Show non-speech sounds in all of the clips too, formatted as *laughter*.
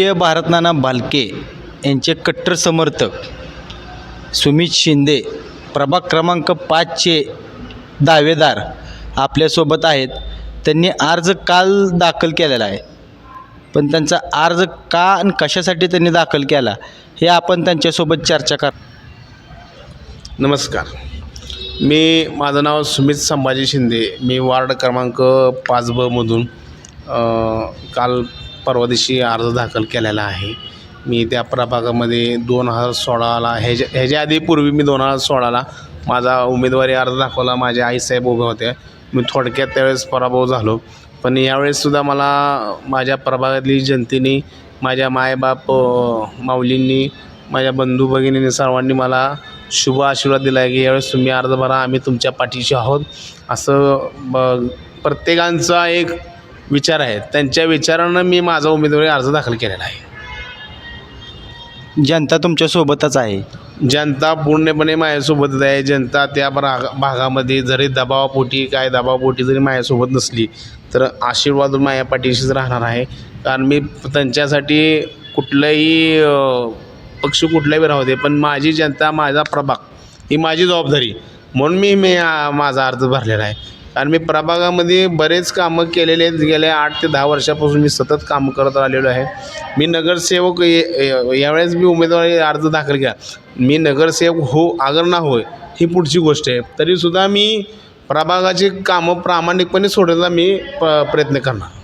प्रिय भारतनाना भालके यांचे कट्टर समर्थक सुमित शिंदे प्रभाग क्रमांक पाचचे दावेदार आपल्यासोबत आहेत. त्यांनी अर्ज काल दाखल केलेला आहे. पण त्यांचा अर्ज का आणि कशासाठी त्यांनी दाखल केला हे आपण त्यांच्यासोबत चर्चा कर नमस्कार. मी माझं नाव सुमित संभाजी शिंदे. मी वार्ड क्रमांक पाच बमधून काल परवा दिवशी अर्ज दाखल केलेला आहे. मी त्या प्रभागामध्ये दोन हजार सोळाला ह्याच्या ह्याच्या आधी पूर्वी मी दोन हजार सोळाला माझा उमेदवारी अर्ज दाखवला माझ्या आईसाहेब उभे होते. मी थोडक्यात त्यावेळेस पराभव झालो. पण यावेळेससुद्धा मला माझ्या प्रभागातली जनतेने माझ्या मायबाप माऊलींनी माझ्या बंधू भगिनींनी सर्वांनी मला शुभ आशीर्वाद दिला आहे की यावेळेस तुम्ही अर्ज भरा आम्ही तुमच्या पाठीशी आहोत. असं ब प्रत्येकांचा एक विचार आहे त्यांच्या विचारानं मी माझा उमेदवारी अर्ज दाखल केलेला आहे. जनता तुमच्यासोबतच आहे. जनता पूर्णपणे माझ्यासोबतच आहे. जनता त्या भाग भागामध्ये जरी दबावापोटी काय दबावापोटी जरी माझ्यासोबत नसली तर आशीर्वाद माझ्या पाठीशीच राहणार आहे. कारण मी त्यांच्यासाठी कुठलंही पक्ष कुठलाही राहू दे पण माझी जनता माझा प्रभाग ही माझी जबाबदारी. म्हणून मी मी माझा अर्ज भरलेला आहे. कारण मी प्रभागामध्ये बरेच कामं केलेले आहेत. गेल्या आठ ते दहा वर्षापासून मी सतत कामं करत आलेलो आहे. मी नगरसेवक यावेळेस मी उमेदवारी अर्ज दाखल केला. मी नगरसेवक हो अगर ना होय ही पुढची गोष्ट आहे. तरीसुद्धा मी प्रभागाची कामं प्रामाणिकपणे सोडायला मी प प्रयत्न करणार.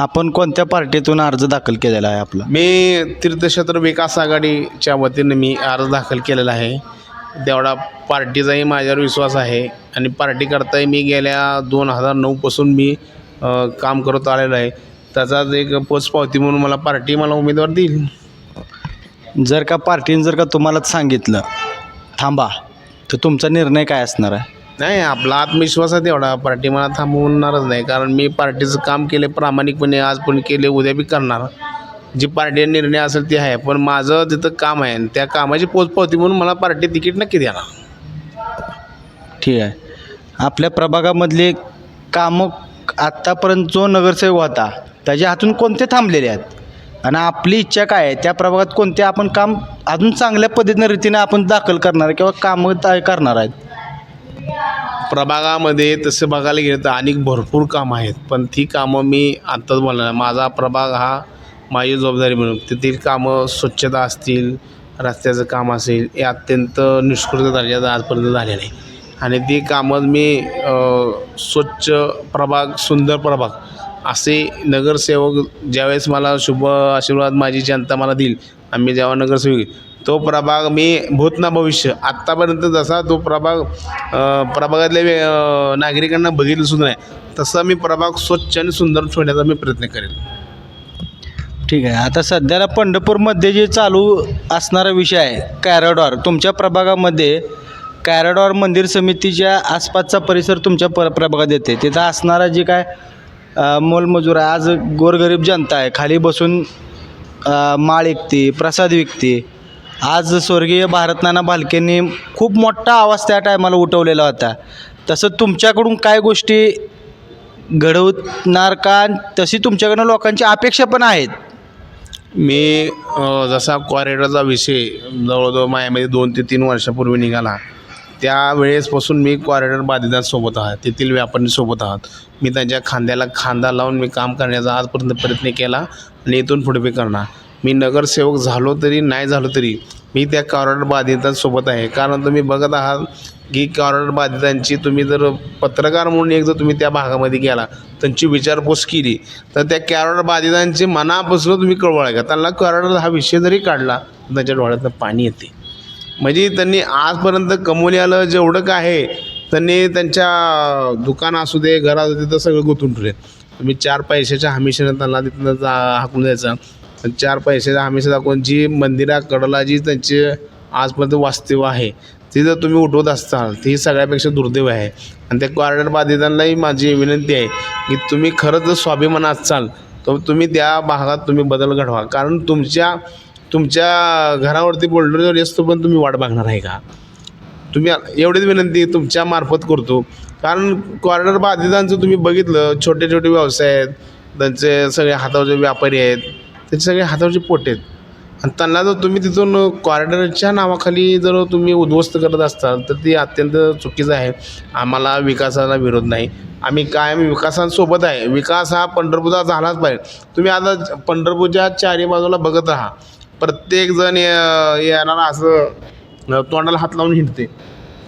आपण कोणत्या पार्टीतून अर्ज दाखल केलेला आहे आपला? मी तीर्थक्षेत्र विकास आघाडीच्या वतीने मी अर्ज दाखल केलेला आहे. तेवढा पार्टीचाही माझ्यावर विश्वास आहे आणि पार्टीकरताही मी गेल्या दोन हजार नऊपासून मी काम करत आलेलो आहे. त्याचाच एक पोचपावती म्हणून मला पार्टी मला उमेदवार देईल. जर का पार्टीने जर का तुम्हालाच सांगितलं थांबा तर तुमचा निर्णय काय असणार आहे? नाही आपला आत्मविश्वास आहे तेवढा. पार्टी मला थांबवणारच नाही. कारण मी पार्टीचं काम केले प्रामाणिकपणे आज पण केले उद्या बी करणार. जी पार्टी निर्णय असेल ते आहे पण माझं तिथं काम आहे आणि त्या कामाची पोचपावती म्हणून मला पार्टी तिकीट नक्की देणार. ठीक आहे. आपल्या प्रभागामधले कामं आत्तापर्यंत जो नगरसेवक होता त्याच्या हातून कोणते थांबलेले आहेत? आणि आपली इच्छा काय आहे? त्या प्रभागात कोणते आपण काम अजून चांगल्या पद्धतीने रीतीने आपण दाखल करणार आहे किंवा कामं ता- करणार आहेत? प्रभागामध्ये तसं बघायला गेलं तर अनेक भरपूर कामं आहेत पण ती कामं मी आत्ताच बोलणार माझा प्रभाग हा माझी जबाबदारी म्हणून तेथील कामं स्वच्छता असतील रस्त्याचं काम असेल हे अत्यंत निष्कृत दर्जाचं आजपर्यंत झालेलं आहे. आणि ती कामं मी स्वच्छ प्रभाग सुंदर प्रभाग असे नगरसेवक ज्यावेळेस मला शुभ आशीर्वाद माझी जनता मला देईल आम्ही जेव्हा नगरसेवक तो प्रभाग मी भूत ना भविष्य. आत्तापर्यंत जसा तो प्रभाग प्रभागातल्या वे- नागरिकांना बघितलं सुद्धा नाही तसा मी प्रभाग स्वच्छ आणि सुंदर ठेवण्याचा मी प्रयत्न करेल. ठीक आहे. आता सध्याला पंढरपूरमध्ये जे चालू असणारा विषय आहे कॅरडॉर तुमच्या प्रभागामध्ये कॅरडॉर मंदिर समितीच्या आसपासचा परिसर तुमच्या प्र प्रभागात येते. तिथं असणारा जे काय मोलमजूर आहे आज गोरगरीब जनता आहे. खाली बसून माळ विकते प्रसाद विकते. आज स्वर्गीय भारतनाना भालकेंनी खूप मोठा आवाज त्या टायमाला उठवलेला होता. तसं तुमच्याकडून काय गोष्टी घडवणार का? तशी तुमच्याकडनं लोकांची अपेक्षा पण आहेत. मी जसा कॉरिडॉरचा विषय जवळजवळ माझ्यामध्ये दोन ते तीन वर्षापूर्वी निघाला त्यावेळेसपासून मी कॉरिडॉर बाधितांसोबत आहात तेथील व्यापाऱ्यांसोबत आहात मी त्यांच्या खांद्याला खांदा लावून मी काम करण्याचा आजपर्यंत प्रयत्न केला आणि इथून पुढे करणार. मी नगरसेवक झालो तरी नाही झालो तरी मी त्या कॉरिडॉर बाधितांसोबत आहे. कारण तुम्ही बघत आहात की कॉरिडॉर बाधितांची तुम्ही जर पत्रकार म्हणून एक जर तुम्ही त्या भागामध्ये गेला त्यांची विचारपूस केली तर त्या कॉरिडॉर बाधितांची मनापासून तुम्ही कळवळ का त्यांना कॉरिडॉर हा विषय जरी काढला त्यांच्या डोळ्यातनं पाणी येते. म्हणजे त्यांनी आजपर्यंत कमवल्यालं जेवढं काय आहे त्यांनी त्यांच्या दुकान असू दे घरात असू दे तर सगळं गुंतून ठेवले. तुम्ही चार पैशाच्या हमीशीनं त्यांना तिथनं जा हाकून द्यायचा. चार पैसे आम्ही दाखवून जी मंदिराकडला जी त्यांचे आजपर्यंत वास्तव आहे ती जर तुम्ही उठवत असाल ती सगळ्यापेक्षा दुर्दैव आहे. आणि त्या कॉर्डर बाधितांनाही माझी विनंती आहे की तुम्ही खरंच जर स्वाभिमान असाल तर तुम्ही त्या भागात तुम्ही बदल घडवा. कारण तुमच्या तुमच्या घरावरती बोल्डर असतो पण तुम्ही वाट बघणार आहे का? तुम्ही एवढीच विनंती तुमच्या मार्फत करतो. कारण कॉर्डर बाधितांचं तुम्ही बघितलं छोटे छोटे व्यवसाय आहेत त्यांचे सगळे हातावरचे व्यापारी आहेत त्याचे सगळे हातावरचे पोटे आहेत. आणि त्यांना जर तुम्ही तिथून कॉरिडॉरच्या नावाखाली जर तुम्ही उद्ध्वस्त करत असाल तर ते अत्यंत चुकीचं आहे. आम्हाला विकासाला विरोध नाही. आम्ही कायम विकासांसोबत आहे. विकास हा पंढरपूरचा झालाच पाहिजे. तुम्ही आता पंढरपूरच्या चारी बाजूला बघत राहा. प्रत्येकजण ये- येणारा असं तोंडाला हात लावून हिंडते.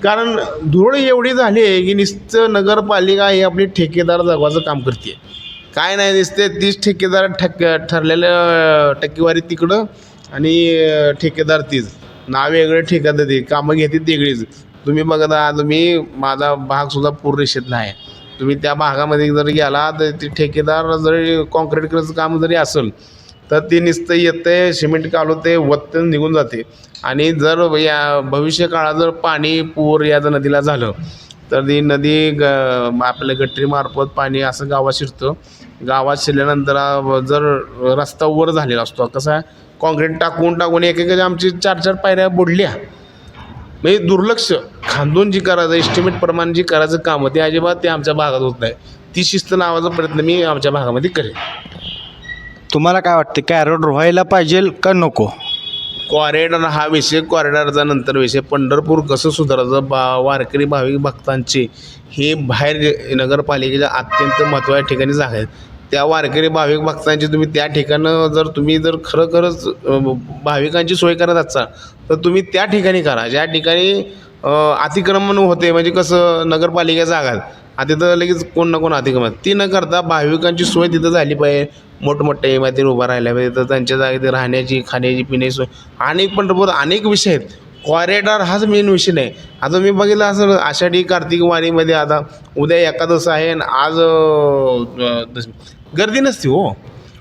कारण धूळ एवढी झाली आहे की नुसतं नगरपालिका ही आपली ठेकेदार जगवाचं काम करते काय नाही दिसते तीच ठेकेदार ठक ठरलेलं टक्केवारी तिकडं आणि ठेकेदार तीच. नाव वेगळे ठेकेदार ती कामं घेते वेगळीच तुम्ही बघा तुम्ही माझा भागसुद्धा पूर रेषेतला आहे तुम्ही त्या भागामध्ये जर गेला तर ते ठेकेदार जरी कॉन्क्रीट करायचं काम जरी असेल तर ते नुसतं येते सिमेंट कालवते वत्त निघून जाते. आणि जर या भविष्य काळात जर पाणी पूर या जर नदीला झालं तर ती नदी ग आपल्या गटरीमार्फत पाणी असं गावात शिरतं. गावात शिरल्यानंतर जर रस्ता वर झालेला असतो कसा आहे कॉन्क्रीट टाकून टाकून एक एक आमची चार चार पायऱ्या बुडल्या. म्हणजे दुर्लक्ष. खांदून जी करायचं एस्टिमेट प्रमाणे जी करायचं काम ते अजिबात ते आमच्या भागात होत नाही. ती शिस्त नावाचा प्रयत्न मी आमच्या भागामध्ये करेन. तुम्हाला काय वाटते कॅरोड व्हायला पाहिजे का नको? कॉरिडॉर हा विषय कॉरिडॉरचा नंतर विषय. पंढरपूर कसं सुधारायचं बा वारकरी भाविक भक्तांचे हे बाहेर नगरपालिकेच्या अत्यंत महत्त्वाच्या ठिकाणी जागा आहेत. त्या वारकरी भाविक भक्तांची तुम्ही त्या ठिकाणं जर तुम्ही जर खरोखरच भाविकांची सोय करत असाल तर तुम्ही त्या ठिकाणी करा. ज्या ठिकाणी अतिक्रमण होते म्हणजे कसं नगरपालिका जागा आता तिथं लगेच कोण ना कोण अतिक्रमण. ती न करता भाविकांची सोय तिथं झाली पाहिजे. मोठमोठ्या इमारतीत उभा राहिल्या पाहिजे तर त्यांच्या जागेत राहण्याची खाण्याची पिण्याची सोय. अनेक पंढरपूर अनेक विषय आहेत. कॉरिडॉर हाच मेन विषय नाही. आता मी बघितलं असं आषाढी कार्तिक वारीमध्ये आता उद्या एकादश आहे आणि आज गर्दी नसते हो.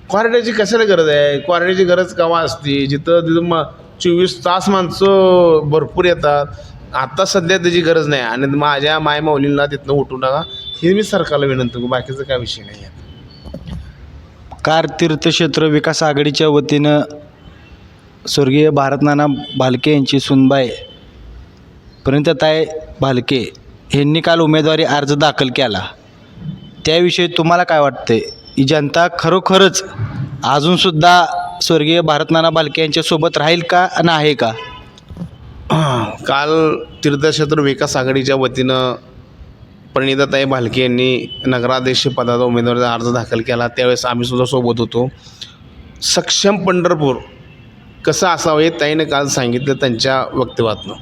कॉरिडॉरची कशाला गरज आहे? कॉरिडॉरची गरज केव्हा असते? जिथं तिथं मग चोवीस तास माणसं भरपूर येतात. आता सध्या त्याची गरज नाही आणि माझ्या माय माऊलींना तिथनं उठू नका. हे मी सरकारला विनंती करू. बाकीचं काय विषय नाही आहे. कार तीर्थक्षेत्र विकास आघाडीच्या वतीनं स्वर्गीय भारतनाना भालके यांची सुनबाई प्रणिताताई भालके यांनी काल उमेदवारी अर्ज दाखल केला. त्याविषयी तुम्हाला काय वाटते ही जनता खरोखरच अजूनसुद्धा स्वर्गीय भारतनाना भालके यांच्यासोबत राहील का आणि आहे का? *clears throat* काल तीर्थक्षेत्र विकास आघाडीच्या वतीनं प्रणिताताई भालके यांनी नगराध्यक्ष पदाचा उमेदवारीचा अर्ज दाखल केला. त्यावेळेस आम्ही सुद्धा सोबत होतो. सक्षम पंढरपूर कसं असावं हे ताईनं काल सांगितलं त्यांच्या वक्तव्यातनं.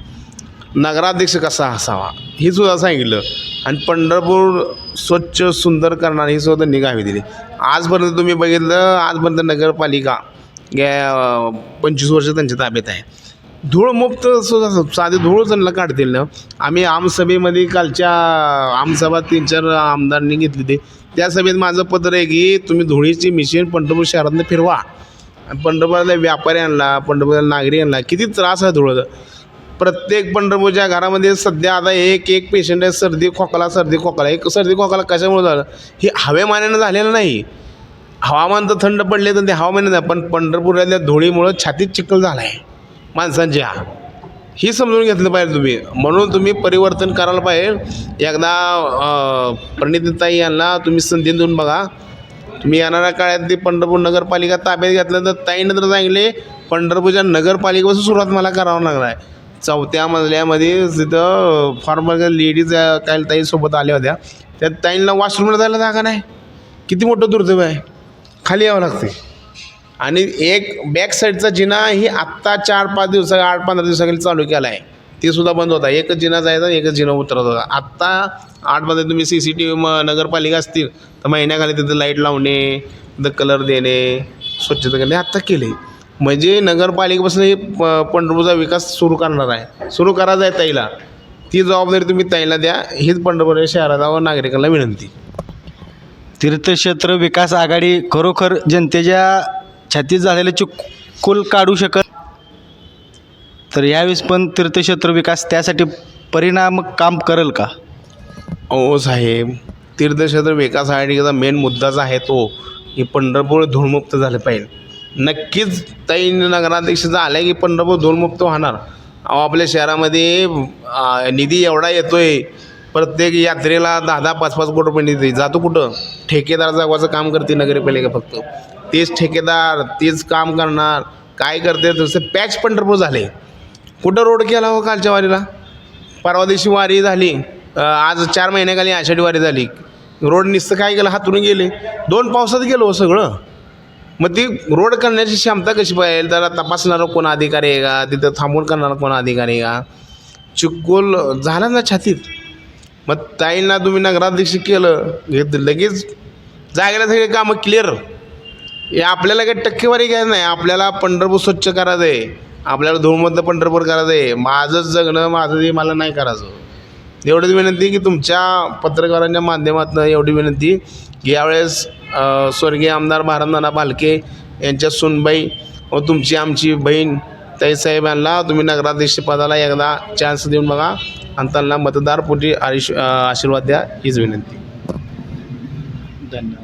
नगराध्यक्ष कसा असावा हे सुद्धा सांगितलं. आणि पंढरपूर स्वच्छ सुंदर करणार ही सुद्धा निघावी दिली. आजपर्यंत तुम्ही बघितलं आजपर्यंत नगरपालिका गे पंचवीस वर्ष त्यांच्या ताब्यात आहे. धूळमुक्त सुद्धा साधे धूळ त्यांना काढतील ना. आम्ही आमसभेमध्ये कालच्या आमसभा तीन चार आमदारांनी घेतली ते त्या सभेत माझं पत्र आहे की तुम्ही धुळीची मिशीन पंढरपूर शहरातनं फिरवा. पंढरपूरला व्यापारी आणला पंढरपूरला नागरी आणला. किती त्रास आहे धुळं प्रत्येक पंढरपूरच्या घरामध्ये सध्या आता एक एक पेशंट आहे सर्दी खोकला सर्दी खोकला. एक सर्दी खोकला कशामुळे झालं? हे हवेमानानं झालेलं नाही. हवामान तर थंड पडले तर ते हवामान पण पंढरपुरातल्या धुळीमुळं छातीत चिखल झाला आहे माणसांच्या. ही समजून घेतलं पाहिजे तुम्ही. म्हणून तुम्ही परिवर्तन करायला पाहिजे. एकदा प्रणितताई यांना तुम्ही संधी देऊन बघा. तुम्ही येणाऱ्या काळात ते पंढरपूर नगरपालिका ताब्यात घेतलं तर ताईनं तर सांगितले पंढरपूरच्या नगरपालिकेपासून सुरुवात मला करावं लागणार आहे. चौथ्या मजल्यामध्ये तिथं फॉर्मर लेडीज काही ताई सोबत आल्या होत्या. त्या ताईंना वॉशरूमला जायला जागा नाही. किती मोठं दुर्दैव आहे. खाली यावं लागते. आणि एक बॅक साईडचा जिना ही आत्ता चार पाच दिवसा आठ पंधरा दिवसाखाली चालू केला आहे ते सुद्धा बंद होता. एकच जिना जायचा एकच जिना उतरत होता. आत्ता आठमध्ये तुम्ही सी सी टी व्ही म नगरपालिका असतील तर महिन्याखाली तिथं लाइट लावणे तिथं कलर देणे स्वच्छता करणे आत्ता केले म्हणजे नगरपालिकेपासून हे प- पंढरपूरचा विकास सुरू करणार आहे. सुरू करायचा आहे ताईला. ती जबाबदारी तुम्ही ताईला द्या. हीच पंढरपूर शहराला व नागरिकांना विनंती. तीर्थक्षेत्र विकास आघाडी खरोखर जनतेच्या छातीत झालेले चुकूल काढू शकत? तर यावेळेस पण तीर्थक्षेत्र विकास त्यासाठी परिणामक काम करेल का? हो साहेब तीर्थक्षेत्र विकास आघाडीचा मेन मुद्दाच आहे तो की पंढरपूर धूळमुक्त झालं पाहिजे. नक्कीच ताई नगराध्यक्ष झाले की पंढरपूर धूळमुक्त होणार. अहो आपल्या शहरामध्ये निधी एवढा येतोय. प्रत्येक यात्रेला दहा दहा पाच पाच कोटी रुपये निधी. जातो कुठं? ठेकेदार जागवाचं काम करते नगरपालिका फक्त. तेच ठेकेदार तेच काम करणार. काय करते? तसं पॅच पंढरपूर झाले. कुठं रोड केला हो कालच्या वारीला? परवा दिवशी वारी झाली. आज चार महिन्याखाली आषाढी वारी झाली. रोड नुसतं काय केलं? हातून गेले. दोन पावसात गेलो हो सगळं. मग ती रोड करण्याची क्षमता कशी पाहिजे? त्याला तपासणारा कोण अधिकारी आहे का? तिथं थांबून करणारा कोण अधिकारी आहे का? चिकोल झाला ना छातीत. मग ताईंना तुम्ही नगराध्यक्ष केलं घेत लगेच जागेला सगळे कामं क्लिअर हे आपल्याला काही टक्केवारी घ्यायचं नाही. आपल्याला पंढरपूर स्वच्छ करायचं आहे. आपल्याला धूळमधलं पंढरपूर करायचं आहे. माझंच जगणं माझं ते मला नाही करायचं. एवढीच विनंती की तुमच्या पत्रकारांच्या माध्यमातून एवढी विनंती. की यावेळेस स्वर्गीय आमदार भारतनाना भालके यांच्या सुनबाई व तुमची आमची बहीण ताईसाहेब यांना तुम्ही नगराध्यक्ष पदाला एकदा चान्स देऊन बघा. आणि त्यांना मतदारपोटी आयुष आशीर्वाद द्या हीच विनंती. धन्यवाद.